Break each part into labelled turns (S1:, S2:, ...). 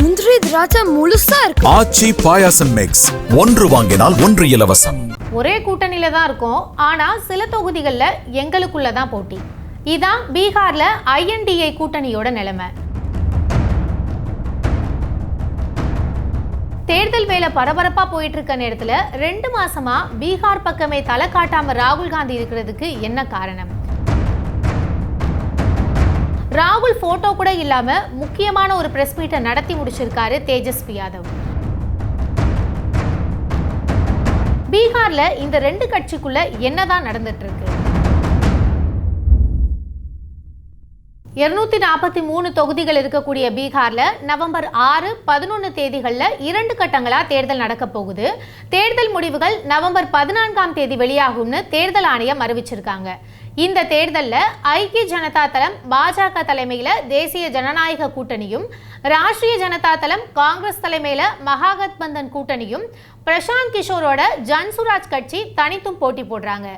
S1: முந்திரி திராட்சை முழுசா இருக்கு.
S2: ஆச்சி பாயாசம் மிக்ஸ் ஒன்று வாங்கினால் ஒன்று இலவசம்.
S3: ஒரே கூட்டணியில தான் இருக்கோம். ஆனா சில தொகுதிகள்ல எங்களுக்குள்ள தான் போட்டி. இதான் பீகார்ல ஐஎன்டிஐ கூட்டணியோட நிலைமை. தேர்தல் வேலை பரபரப்பா போயிட்டு இருக்க நேரத்துல ரெண்டு மாசமா பீகார் பக்கமே தலை காட்டாம ராகுல் காந்தி இருக்கிறதுக்கு என்ன காரணம்? ராகுல் போட்டோ கூட இல்லாம முக்கியமான ஒரு பிரஸ் மீட்டை நடத்தி முடிச்சிருக்காரு தேஜஸ்வி யாதவ். பீகார்ல இந்த ரெண்டு கட்சிக்குள்ள என்னதான் நடந்துட்டு இருக்கு இருநூத்தி நாற்பத்தி மூணு தொகுதிகள் இருக்கக்கூடிய பீகார்ல நவம்பர் ஆறு பதினொன்று தேதிகளில் இரண்டு கட்டங்களா தேர்தல் நடக்க போகுது. தேர்தல் முடிவுகள் நவம்பர் பதினான்காம் தேதி வெளியாகும்னு தேர்தல் ஆணையம் அறிவிச்சிருக்காங்க. இந்த தேர்தலில் ஐக்கிய ஜனதா தளம் பாஜக தலைமையில் தேசிய ஜனநாயக கூட்டணியும் ராஷ்டிரிய ஜனதா தளம் காங்கிரஸ் தலைமையில் மகாகத்பந்தன் கூட்டணியும் பிரசாந்த் கிஷோரோட ஜன்சுராஜ் கட்சி தனித்தும் போட்டி போடுறாங்க.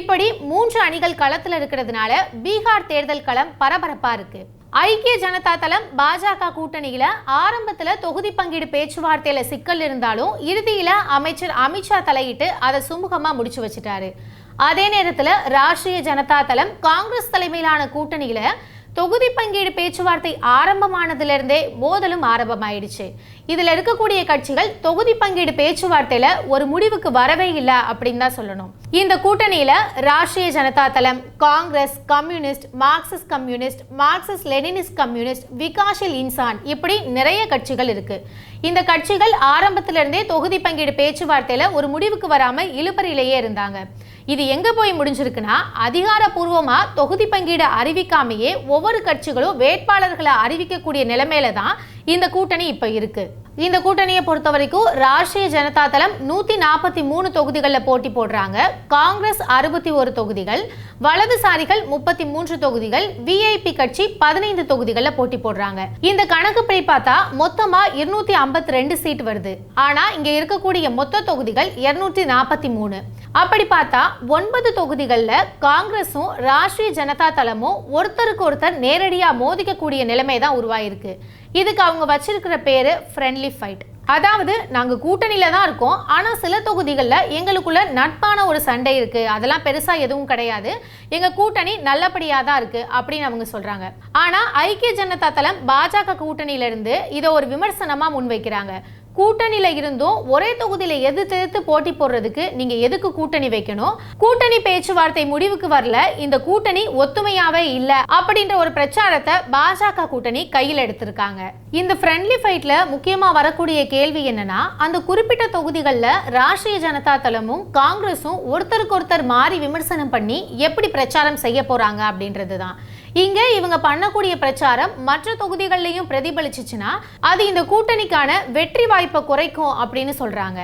S3: இப்படி மூன்று அணிகள் களத்தில் இருக்கிறதுனால பீகார் தேர்தல் களம் பரபரப்பாக இருக்கு. ஐக்கிய ஜனதா தளம் பாஜக கூட்டணியில ஆரம்பத்துல தொகுதி பங்கீடு பேச்சுவார்த்தையில சிக்கல் இருந்தாலும் இறுதியில அமைச்சர் அமித்ஷா தலையிட்டு அதை சுமூகமா முடிச்சு வச்சிட்டாரு. அதே நேரத்தில் ராஷ்டிரிய ஜனதா தளம் காங்கிரஸ் தலைமையிலான கூட்டணியில் தொகுதி பங்கீடு பேச்சுவார்த்தை ஆரம்பமானதுலேருந்தே மோதலும் ஆரம்பமாயிடுச்சு. இதில் இருக்கக்கூடிய கட்சிகள் தொகுதி பங்கீடு பேச்சுவார்த்தையில ஒரு முடிவுக்கு வரவே இல்லை அப்படின்னு தான் சொல்லணும். இந்த கூட்டணியில ராஷ்டிரிய ஜனதா தளம் Congress Communist Marxist Communist Marxist Leninist Communist Vikassheel Insaan இப்படி நிறைய கட்சிகள் இருக்கு. இந்த கட்சிகள் ஆரம்பத்திலிருந்தே தொகுதி பங்கீடு பேச்சுவார்த்தையில ஒரு முடிவுக்கு வராம இழுபறியிலேயே இருந்தாங்க. இது எங்க போய் முடிஞ்சிருக்குன்னா அதிகாரப்பூர்வமா தொகுதி பங்கீடு அறிவிக்காமையே ஒவ்வொரு கட்சிகளும் வேட்பாளர்களை அறிவிக்கக்கூடிய நிலைமையில தான் இந்த கூட்டணி இப்ப இருக்கு. இந்த கூட்டணியை பொறுத்த வரைக்கும் ராஷ்டிரிய ஜனதா தளம் நூத்தி நாற்பத்தி மூணு தொகுதிகளில் போட்டி போடுறாங்க. காங்கிரஸ் அறுபத்தி ஒரு தொகுதிகள் வலதுசாரிகள் முப்பத்தி மூன்று தொகுதிகள் விஐபி கட்சி பதினைந்து தொகுதிகளில் போட்டி போடுறாங்க. இந்த கணக்குப்படி பார்த்தா மொத்தமா இருநூத்தி ஐம்பத்தி ரெண்டு சீட் வருது. ஆனா இங்க இருக்கக்கூடிய மொத்த தொகுதிகள் இருநூற்றி நாற்பத்தி மூணு. அப்படி பார்த்தா ஒன்பது தொகுதிகளில் காங்கிரஸும் ராஷ்டிரிய ஜனதா தளமும் ஒருத்தருக்கு ஒருத்தர் நேரடியாக மோதிக்கக்கூடிய நிலைமை தான் உருவாயிருக்கு. இதுக்கு அவங்க வச்சிருக்கிற பேரு ஃப்ரெண்ட்லி ஃபைட் அதாவது நாங்கள் கூட்டணியில் தான் இருக்கோம். ஆனால் சில தொகுதிகளில் எங்களுக்குள்ள நட்பான ஒரு சண்டை இருக்குது அதெல்லாம் பெருசாக எதுவும் கிடையாது. எங்கள் கூட்டணி நல்லபடியாக தான் இருக்குது அப்படின்னு அவங்க சொல்கிறாங்க ஆனால் ஐக்கிய ஜனதா தளம் பாஜக கூட்டணியிலிருந்து இதை ஒரு விமர்சனமாக முன்வைக்கிறாங்க. கூட்டணியில் இருந்தும் ஒரே தொகுதியில் எதிர்த்து எதிர்த்து போட்டி போடுறதுக்கு நீங்கள் எதுக்கு கூட்டணி வைக்கணும்? கூட்டணி பேச்சுவார்த்தை முடிவுக்கு வரல இந்த கூட்டணி ஒத்துமையாவே இல்லை அப்படின்ற ஒரு பிரச்சாரத்தை பாஜக கூட்டணி கையில் எடுத்திருக்காங்க. இந்த ஃப்ரெண்ட்லி ஃபைட்ல முக்கியமாக வரக்கூடிய கேள்வி என்னன்னா அந்த குறிப்பிட்ட தொகுதிகளில் ராஷ்டிரிய ஜனதா தளமும் காங்கிரஸும் ஒருத்தருக்கு ஒருத்தர் மாறி விமர்சனம் பண்ணி எப்படி பிரச்சாரம் செய்ய போறாங்க அப்படின்றது தான் இங்க இவங்க பண்ணக்கூடிய பிரச்சாரம் மற்ற தொகுதிகள்லையும் பிரதிபலிச்சுச்சுன்னா அது இந்த கூட்டணிக்கான வெற்றி வாய்ப்பை குறைக்கும் அப்படின்னு சொல்றாங்க.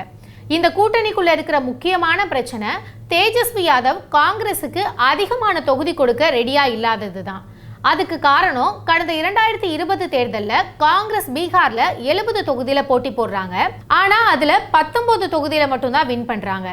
S3: இந்த கூட்டணிக்குள்ள இருக்கிற முக்கியமான பிரச்சனை தேஜஸ்வி யாதவ் காங்கிரஸுக்கு அதிகமான தொகுதி கொடுக்க ரெடியா இல்லாதது தான் அதுக்கு காரணம் கடந்த இரண்டாயிரத்தி இருபது தேர்தலில் காங்கிரஸ் பீகார்ல எழுபது தொகுதியில போட்டி போடுறாங்க. ஆனா அதுல பத்தொன்பது தொகுதியில மட்டும்தான் வின் பண்றாங்க.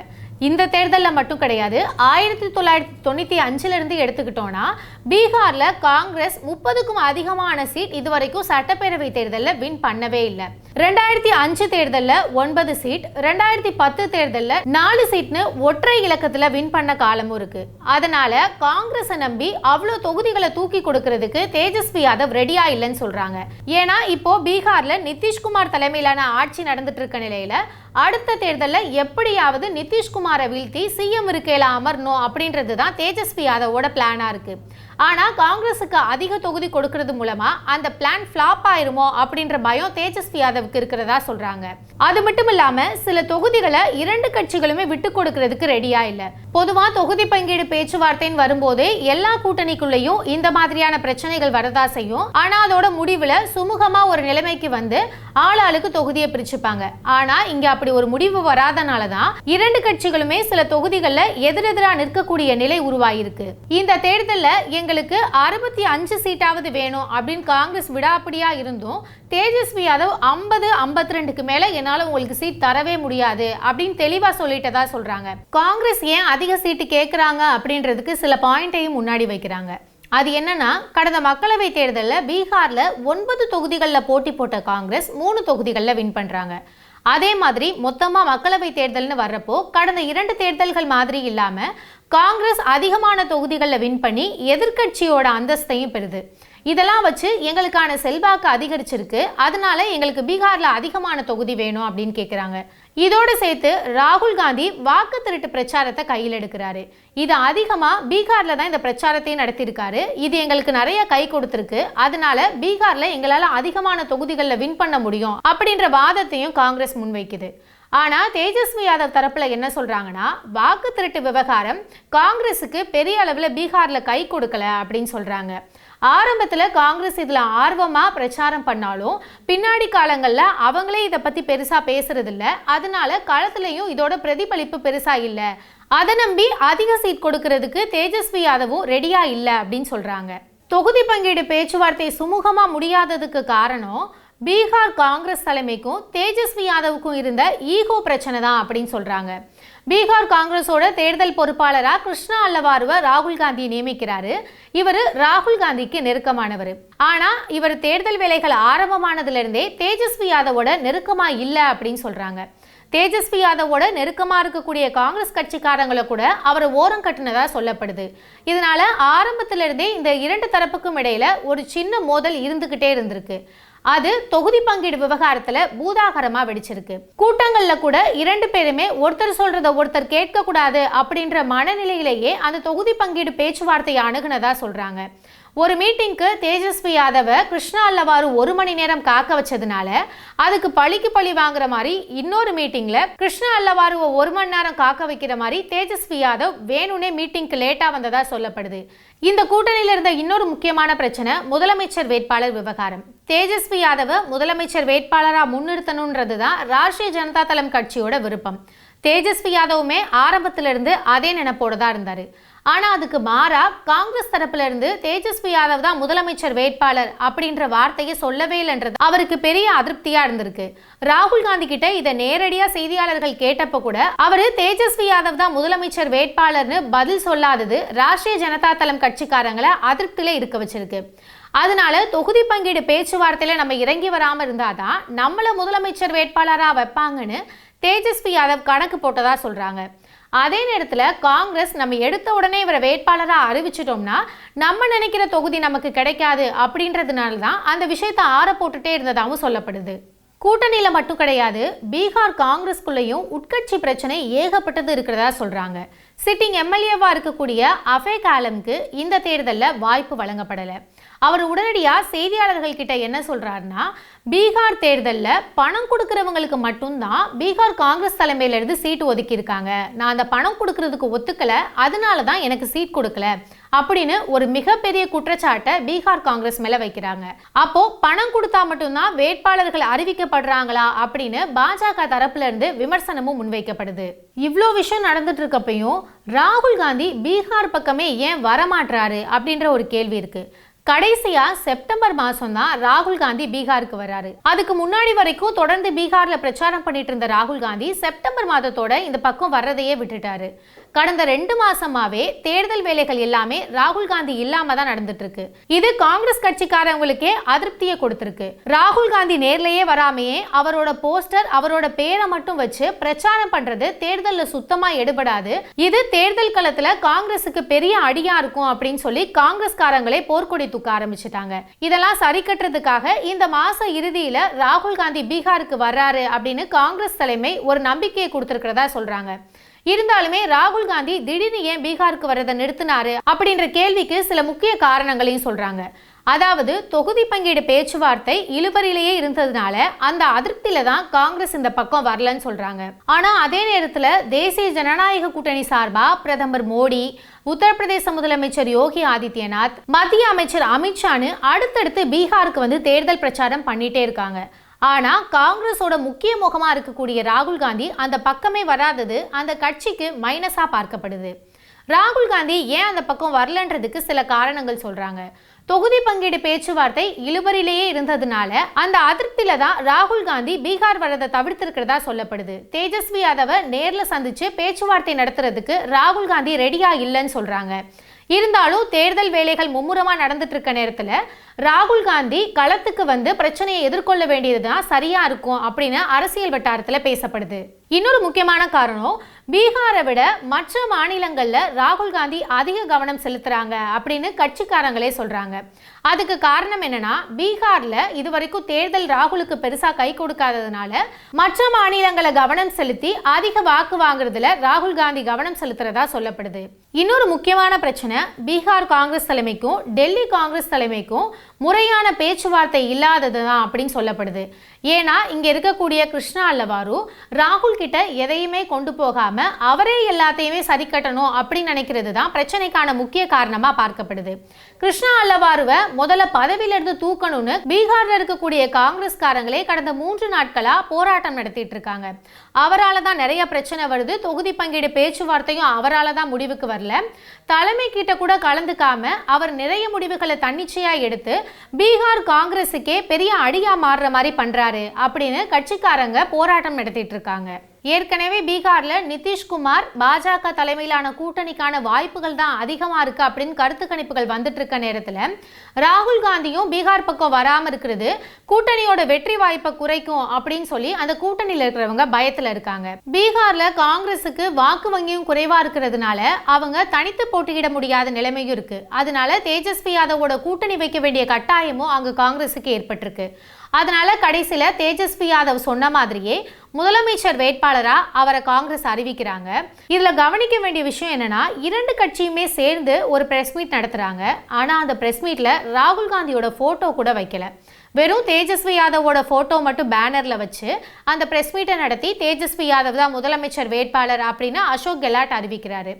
S3: இந்த தேர்தலில் மட்டும் கிடையாது. ஆயிரத்தி தொள்ளாயிரத்தி தொண்ணூற்றி அஞ்சிலிருந்து எடுத்துக்கிட்டோன்னா பீகாரில் காங்கிரஸ் முப்பதுக்கும் அதிகமான சீட் இதுவரைக்கும் சட்டப்பேரவை தேர்தலில் வின் பண்ணவே இல்லை. ரெண்டாயிரத்தி அஞ்சு தேர்தலில் ஒன்பது சீட் ரெண்டாயிரத்தி பத்து தேர்தலில் நாலு சீட்னு ஒற்றை இலக்கத்தில் வின் பண்ண காலமும் இருக்கு. அதனால காங்கிரஸை நம்பி அவ்வளோ தொகுதிகளை தூக்கி கொடுக்கறதுக்கு தேஜஸ்வி யாதவ் ரெடியா இல்லைன்னு சொல்றாங்க. ஏன்னா இப்போ பீகார்ல நிதிஷ்குமார் தலைமையிலான ஆட்சி நடந்துட்டு இருக்க நிலையில அடுத்த தேர்தலில் எப்படியாவது நிதிஷ்குமார் வீழ்த்தி சிஎம் இருக்கையில் அமரணும் அப்படின்றது தான் தேஜஸ்வி யாதவோட பிளானாக இருக்கு. ஆனால் காங்கிரஸுக்கு அதிக தொகுதி கொடுக்கறது மூலமா அந்த பிளான் ஃபிளாப் ஆயிருமோ அப்படின்ற பயம் தேஜஸ்வி யாதவுக்கு இருக்கிறதா சொல்றாங்க. அது மட்டும் இல்லாம சில தொகுதிகளை இரண்டு கட்சிகளுமே விட்டு கொடுக்கறதுக்கு ரெடியா இல்ல. பொதுவா தொகுதி பங்கீடு பேச்சுவார்த்தைன்னு வரும்போதே எல்லா கூட்டணிக்குள்ளேயும் இந்த மாதிரியான பிரச்சனைகள் வரதா செய்யும். ஆனா அதோட முடிவுல சுமூகமா ஒரு நிலைமைக்கு வந்து ஆளாளுக்கு தொகுதியை பிரிச்சுப்பாங்க. ஆனா இங்க அப்படி ஒரு முடிவு வராதனால தான் இரண்டு கட்சிகளுமே சில தொகுதிகளில் எதிரெதிரா நிற்கக்கூடிய நிலை உருவாயிருக்கு. இந்த தேர்தலில் எங்களுக்கு அறுபத்தி அஞ்சு சீட்டாவது வேணும் அப்படின்னு காங்கிரஸ் விடாப்பிடியா இருந்தும் தேஜஸ்வி யாதவ் ஐம்பது ஐம்பத்தி ரெண்டுக்கு மேல என்னால உங்களுக்கு சீட் தரவே முடியாது அப்படின்னு தெளிவா சொல்லிட்டதா சொல்றாங்க. காங்கிரஸ் ஏன் அதிக சீட்டு கேட்குறாங்க அப்படின்றதுக்கு சில பாயிண்ட்டையும் முன்னாடி வைக்கிறாங்க. அது என்னன்னா கடந்த மக்களவை தேர்தலில் பீகார்ல ஒன்பது தொகுதிகளில் போட்டி போட்ட காங்கிரஸ் மூணு தொகுதிகளில் வின் பண்றாங்க. அதே மாதிரி மொத்தமாக மக்களவை தேர்தல்னு வர்றப்போ கடந்த இரண்டு தேர்தல்கள் மாதிரி இல்லாமல் காங்கிரஸ் அதிகமான தொகுதிகளில் வின் பண்ணி எதிர்கட்சியோட அந்தஸ்தையும் பெறுது. இதெல்லாம் வச்சு எங்களுக்கான செல்வாக்கு அதிகரிச்சிருக்கு. அதனால எங்களுக்கு பீகார்ல அதிகமான தொகுதி வேணும் அப்படின்னு கேட்குறாங்க இதோடு சேர்த்து ராகுல் காந்தி வாக்கு திருட்டு பிரச்சாரத்தை கையில் எடுக்கிறாரு. இது அதிகமாக பீகார்ல தான் இந்த பிரச்சாரத்தையும் நடத்தியிருக்காரு. இது எங்களுக்கு நிறைய கை கொடுத்துருக்கு. அதனால பீகார்ல எங்களால் அதிகமான தொகுதிகளில் வின் பண்ண முடியும் அப்படின்ற வாதத்தையும் காங்கிரஸ் முன்வைக்குது. ஆனால் தேஜஸ்வி யாதவ் தரப்பில் என்ன சொல்கிறாங்கன்னா வாக்கு திருட்டு விவகாரம் காங்கிரஸுக்கு பெரிய அளவில் பீகாரில் கை கொடுக்கல அப்படின்னு சொல்கிறாங்க ஆரம்பத்தில் காங்கிரஸ் இதில் ஆர்வமாக பிரச்சாரம் பண்ணாலும் பின்னாடி காலங்களில் அவங்களே இதை பற்றி பெருசாக பேசுறது அதனால களத்துலயும் இதோட பிரதிபலிப்பு பெருசாக இல்லை. அதை நம்பி அதிக சீட் கொடுக்கறதுக்கு தேஜஸ்வி யாதவும் ரெடியாக இல்லை அப்படின்னு சொல்கிறாங்க தொகுதி பங்கீடு பேச்சுவார்த்தை சுமூகமாக முடியாததுக்கு காரணம் பீகார் காங்கிரஸ் தலைமைக்கும் தேஜஸ்வி யாதவுக்கும் இருந்த ஈகோ பிரச்சனை தான் அப்படின்னு சொல்றாங்க. பீகார் காங்கிரஸோட தேர்தல் பொறுப்பாளராக கிருஷ்ணா அல்லவாருவ ராகுல் காந்தி நியமிக்கிறாரு. இவர் ராகுல் காந்திக்கு நெருக்கமானவர். ஆனா இவர் தேர்தல் வேலைகள் ஆரம்பமானதுல இருந்தே தேஜஸ்வி யாதவோட நெருக்கமா இல்லை அப்படின்னு சொல்றாங்க. தேஜஸ்வி யாதவோட நெருக்கமாக இருக்கக்கூடிய காங்கிரஸ் கட்சிக்காரங்களை கூட அவரை ஓரம் கட்டினதாக சொல்லப்படுது. இதனால ஆரம்பத்திலிருந்தே இந்த இரண்டு தரப்புக்கும் இடையில ஒரு சின்ன மோதல் இருந்துகிட்டே இருந்திருக்கு. அது தொகுதி பங்கீடு விவகாரத்துல பூதாகரமா வெடிச்சிருக்கு. கூட்டங்கள்ல கூட இரண்டு பேருமே ஒருத்தர் சொல்றத ஒருத்தர் கேட்க கூடாது அப்படின்ற மனநிலையிலேயே அந்த தொகுதி பங்கீடு பேச்சுவார்த்தையை அணுகுனதா சொல்றாங்க. ஒரு மீட்டிங்க்கு தேஜஸ்வி யாதவை கிருஷ்ணா அல்லவாரு ஒரு மணி நேரம் காக்க வச்சதுனால அதுக்கு பழிக்கு பழி வாங்குற மாதிரி இன்னொரு மீட்டிங்கில் கிருஷ்ணா அல்லவாருவை ஒரு மணி நேரம் காக்க வைக்கிற மாதிரி தேஜஸ்வி யாதவ் வேணும்னே மீட்டிங்க்கு லேட்டாக வந்ததாக சொல்லப்படுது. இந்த கூட்டணியில் இருந்த இன்னொரு முக்கியமான பிரச்சனை முதலமைச்சர் வேட்பாளர் விவகாரம். தேஜஸ்வி யாதவை முதலமைச்சர் வேட்பாளராக முன்னிறுத்தணுன்றது தான் ராஷ்டிரிய ஜனதா தளம் கட்சியோட விருப்பம். தேஜஸ்வி யாதவுமே ஆரம்பத்திலிருந்து அதே நினைப்போடு தான் இருந்தார். ஆனால் அதுக்கு மாறா காங்கிரஸ் தரப்புல இருந்து தேஜஸ்வி யாதவ் தான் முதலமைச்சர் வேட்பாளர் அப்படின்ற வார்த்தையை சொல்லவே இல்லைன்றது அவருக்கு பெரிய அதிருப்தியா இருந்திருக்கு. ராகுல் காந்தி கிட்ட இதை நேரடியா செய்தியாளர்கள் கேட்டப்ப கூட அவரு தேஜஸ்வி யாதவ் தான் முதலமைச்சர் வேட்பாளர்னு பதில் சொல்லாதது ராஷ்டிரிய ஜனதா தளம் கட்சிக்காரங்களை அதிருப்தியில இருக்க வச்சிருக்கு. அதனால தொகுதி பங்கீடு பேச்சுவார்த்தையில நம்ம இறங்கி வராம இருந்தாதான் நம்மள முதலமைச்சர் வேட்பாளரா வைப்பாங்கன்னு தேஜஸ்வி யாதவ் கணக்கு போட்டதா சொல்றாங்க. அதே நேரத்தில் காங்கிரஸ் நம்ம எடுத்த உடனே இவரை வேட்பாளராக அறிவிச்சிட்டோம்னா நம்ம நினைக்கிற தொகுதி நமக்கு கிடைக்காது அப்படின்றதுனால தான் அந்த விஷயத்தை ஆற போட்டுட்டே இருந்ததாகவும் சொல்லப்படுது. கூட்டணியில் மட்டும் கிடையாது பீகார் காங்கிரஸ்குள்ளேயும் உட்கட்சி பிரச்சனை ஏகப்பட்டது இருக்கிறதா சொல்கிறாங்க சிட்டிங் எம்எல்ஏவாக இருக்கக்கூடிய அஃபேக் ஆலம்க்கு இந்த தேர்தலில் வாய்ப்பு வழங்கப்படலை. அவர் உடனடியாக செய்தியாளர்கள் கிட்ட என்ன சொல்கிறாருன்னா பீகார் தேர்தலில் பணம் கொடுக்குறவங்களுக்கு மட்டும்தான் பீகார் காங்கிரஸ் தலைமையிலேருந்து சீட்டு ஒதுக்கியிருக்காங்க. நான் அந்த பணம் கொடுக்கறதுக்கு ஒத்துக்கலை அதனால தான் எனக்கு சீட் கொடுக்கல அப்படின்னு ஒரு மிகப்பெரிய குற்றச்சாட்டை பீகார் காங்கிரஸ் மேல வைக்கிறாங்க. அப்போ பணம் கொடுத்தா மட்டும்தான் வேட்பாளர்கள் அறிவிக்கப்படுறாங்களா அப்படின்னு பாஜக தரப்புல இருந்து விமர்சனமும் முன்வைக்கப்படுது. இவ்வளோ விஷயம் நடந்துட்டு இருக்கப்பையும் ராகுல் காந்தி பீகார் பக்கமே ஏன் வரமாட்டாரு அப்படின்ற ஒரு கேள்வி இருக்கு. கடைசியா செப்டம்பர் மாசம் தான் ராகுல் காந்தி பீகாருக்கு வராரு அதுக்கு முன்னாடி வரைக்கும் தொடர்ந்து பீகார்ல பிரச்சாரம் பண்ணிட்டு இருந்த ராகுல் காந்தி செப்டம்பர் மாதத்தோட இந்த பக்கம் வர்றதையே விட்டுட்டாரு. கடந்த ரெண்டு மாசமாவே தேர்தல் வேலைகள் எல்லாமே ராகுல் காந்தி இல்லாம தான் நடந்துட்டு இருக்கு இது காங்கிரஸ் கட்சிக்காரங்களுக்கே அதிருப்தியை கொடுத்திருக்கு. ராகுல் காந்தி நேர்லயே வராமையே அவரோட போஸ்டர் அவரோட பேரை மட்டும் வச்சு பிரச்சாரம் பண்றது தேர்தல்ல சுத்தமா எடுபடாது. இது தேர்தல் களத்துல காங்கிரஸுக்கு பெரிய அடியா இருக்கும் அப்படின்னு சொல்லி காங்கிரஸ்காரங்களே போர்க்கொடி தூக்க ஆரம்பிச்சிட்டாங்க. இதெல்லாம் சரி கட்டுறதுக்காக இந்த மாச இறுதியில ராகுல் காந்தி பீகாருக்கு வர்றாரு அப்படின்னு காங்கிரஸ் தலைமை ஒரு நம்பிக்கையை கொடுத்திருக்கிறதா சொல்றாங்க. இருந்தாலுமே ராகுல் காந்தி திடீர்னு ஏன் பீகாருக்கு வர்றதை நிறுத்தினாரு அப்படின்ற கேள்விக்கு சில முக்கிய காரணங்களையும் சொல்றாங்க. அதாவது தொகுதி பங்கீடு பேச்சுவார்த்தை இழுபறியிலேயே இருந்ததுனால அந்த அதிருப்தியில தான் காங்கிரஸ் இந்த பக்கம் வரலன்னு சொல்றாங்க. ஆனா அதே நேரத்துல தேசிய ஜனநாயக கூட்டணி சார்பா பிரதமர் மோடி உத்தரப்பிரதேச முதலமைச்சர் யோகி ஆதித்யநாத் மத்திய அமைச்சர் அமித்ஷானு அடுத்தடுத்து பீகாருக்கு வந்து தேர்தல் பிரச்சாரம் பண்ணிட்டே இருக்காங்க. ஆனா காங்கிரஸோட முக்கிய முகமா இருக்கக்கூடிய ராகுல் காந்தி அந்த பக்கமே வராதது அந்த கட்சிக்கு மைனஸா பார்க்கப்படுது. ராகுல் காந்தி ஏன் அந்த பக்கம் வரலன்றதுக்கு சில காரணங்கள் சொல்றாங்க. தொகுதி பங்கீடு பேச்சுவார்த்தை இழுபறிலேயே இருந்ததுனால அந்த அதிருப்தியில தான் ராகுல் காந்தி பீகார் வரதை தவிர்த்திருக்கிறதா சொல்லப்படுது. தேஜஸ்வி யாதவ நேர்ல சந்திச்சு பேச்சுவார்த்தை நடத்துறதுக்கு ராகுல் காந்தி ரெடியா இல்லைன்னு சொல்றாங்க. இருந்தாலும் தேர்தல் வேலைகள் மும்முரமா நடந்துட்டு இருக்க நேரத்துல ராகுல் காந்தி களத்துக்கு வந்து பிரச்சனையை எதிர்கொள்ள வேண்டியதுதான் சரியா இருக்கும் அப்படின்னு அரசியல் வட்டாரத்துல பேசப்படுது. இன்னொரு முக்கியமான காரணம் பீகாரை விட மற்ற மாநிலங்களில் ராகுல் காந்தி அதிக கவனம் செலுத்துகிறாங்க அப்படின்னு கட்சிக்காரங்களே சொல்கிறாங்க அதுக்கு காரணம் என்னன்னா இது இதுவரைக்கும் தேர்தல் ராகுலுக்கு பெருசாக கை கொடுக்காததுனால மற்ற மாநிலங்களை கவனம் செலுத்தி அதிக வாக்கு வாங்குறதுல ராகுல் காந்தி கவனம் செலுத்துறதா சொல்லப்படுது. இன்னொரு முக்கியமான பிரச்சனை பீகார் காங்கிரஸ் தலைமைக்கும் டெல்லி காங்கிரஸ் தலைமைக்கும் முறையான பேச்சுவார்த்தை இல்லாதது தான் அப்படின்னு சொல்லப்படுது. ஏன்னா இங்கே இருக்கக்கூடிய கிருஷ்ணா அல்லவாரு ராகுல் கிட்ட எதையுமே கொண்டு இல்லாமல் அவரே எல்லாத்தையுமே சரி கட்டணும் அப்படின்னு நினைக்கிறது தான் பிரச்சனைக்கான முக்கிய காரணமாக பார்க்கப்படுது. கிருஷ்ணா அல்லவாருவை முதல்ல பதவியிலிருந்து தூக்கணும்னு பீகாரில் இருக்கக்கூடிய காங்கிரஸ்காரங்களே கடந்த மூன்று நாட்களாக போராட்டம் நடத்திட்டு இருக்காங்க. அவரால் தான் நிறைய பிரச்சனை வருது. தொகுதி பங்கீடு பேச்சுவார்த்தையும் அவரால் தான் முடிவுக்கு வரல. தலைமை கிட்ட கூட கலந்துக்காம அவர் நிறைய முடிவுகளை தன்னிச்சையாக எடுத்து பீகார் காங்கிரஸுக்கே பெரிய அடியாக மாறுற மாதிரி பண்ணுறாரு அப்படின்னு கட்சிக்காரங்க போராட்டம் நடத்திட்டு இருக்காங்க. ஏற்கனவே பீகார்ல நிதிஷ்குமார் பாஜக தலைமையிலான கூட்டணிக்கான வாய்ப்புகள் தான் அதிகமா இருக்கு அப்படின்னு கருத்து கணிப்புகள் வந்துட்டு இருக்க நேரத்துல ராகுல் காந்தியும் பீகார் பக்கம் வராம இருக்கிறது கூட்டணியோட வெற்றி வாய்ப்பை குறைக்கும் அப்படின்னு சொல்லி அந்த கூட்டணியில இருக்கிறவங்க பயத்துல இருக்காங்க. பீகார்ல காங்கிரஸுக்கு வாக்கு வங்கியும் குறைவா இருக்கிறதுனால அவங்க தனித்து போட்டியிட முடியாத நிலைமையும் இருக்கு. அதனால தேஜஸ்வி யாதவோட கூட்டணி வைக்க வேண்டிய கட்டாயமும் அங்க காங்கிரஸுக்கு ஏற்பட்டிருக்கு. அதனால கடைசியில் தேஜஸ்வி யாதவ் சொன்ன மாதிரியே முதலமைச்சர் வேட்பாளரா அவரை காங்கிரஸ் அறிவிக்கிறாங்க. இதுல கவனிக்க வேண்டிய விஷயம் என்னன்னா இரண்டு கட்சியுமே சேர்ந்து ஒரு பிரஸ் மீட் நடத்துறாங்க. ஆனா அந்த பிரஸ் மீட்ல ராகுல் காந்தியோட போட்டோ கூட வைக்கல. வெறும் தேஜஸ்வி யாதவோட போட்டோ மட்டும் பேனர்ல வச்சு அந்த பிரஸ் மீட்டை நடத்தி தேஜஸ்வி யாதவ் தான் முதலமைச்சர் வேட்பாளர் அப்படின்னு அசோக் கெலாட் அறிவிக்கிறாரு.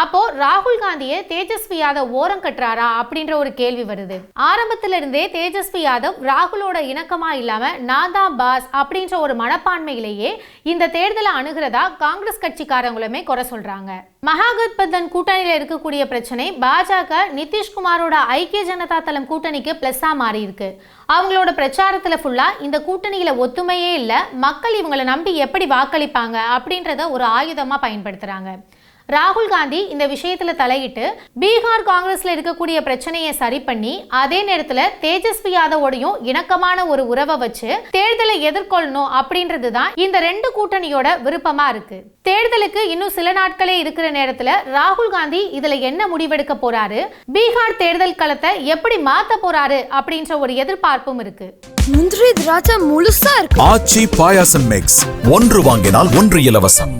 S3: அப்போ ராகுல் காந்தியை தேஜஸ்வி யாதவ் ஓரம் கட்டுறாரா அப்படின்ற ஒரு கேள்வி வருது. ஆரம்பத்துல இருந்தே தேஜஸ்வி யாதவ் ராகுலோட இணக்கமா இல்லாம நான் தான் பாஸ் அப்படின்ற ஒரு மனப்பான்மையிலேயே இந்த தேர்தலை அணுகிறதா காங்கிரஸ் கட்சிக்காரங்களுமே குறை சொல்றாங்க. மகாகத்பந்தன் கூட்டணியில இருக்கக்கூடிய பிரச்சனை பாஜக நிதிஷ்குமாரோட ஐக்கிய ஜனதா தளம் கூட்டணிக்கு பிளஸ்ஸா மாறி இருக்கு. அவங்களோட பிரச்சாரத்துல ஃபுல்லா இந்த கூட்டணியில ஒத்துமையே இல்ல மக்கள் இவங்களை நம்பி எப்படி வாக்களிப்பாங்க அப்படின்றத ஒரு ஆயுதமா பயன்படுத்துறாங்க. ராகுல் காந்தி இந்த விஷயத்துல தலையிட்டு பீகார் காங்கிரஸ்ல இருக்கக்கூடிய பிரச்சனையை சரி பண்ணி அதே நேரத்துல தேஜஸ்வி யாதவோடையும் இணக்கமான ஒரு உறவை வச்சு தேர்தலை எதிர்கொள்ளணும் அப்படின்றது தான் இந்த ரெண்டு கூட்டணியோட விருப்பமா இருக்கு. தேர்தலுக்கு இன்னும் சில நாட்களே இருக்கிற நேரத்துல ராகுல் காந்தி இதுல என்ன முடிவெடுக்க போறாரு? பீகார் தேர்தல் களத்தை எப்படி மாத்த போறாரு அப்படின்ற ஒரு எதிர்பார்ப்பும் இருக்கு.
S1: முந்திரி திராட்சை முழுசா இருக்கு.
S2: ஆச்சி பாயாசம் மிக்ஸ் ஒன்று வாங்கினால் ஒன்று இலவசம்.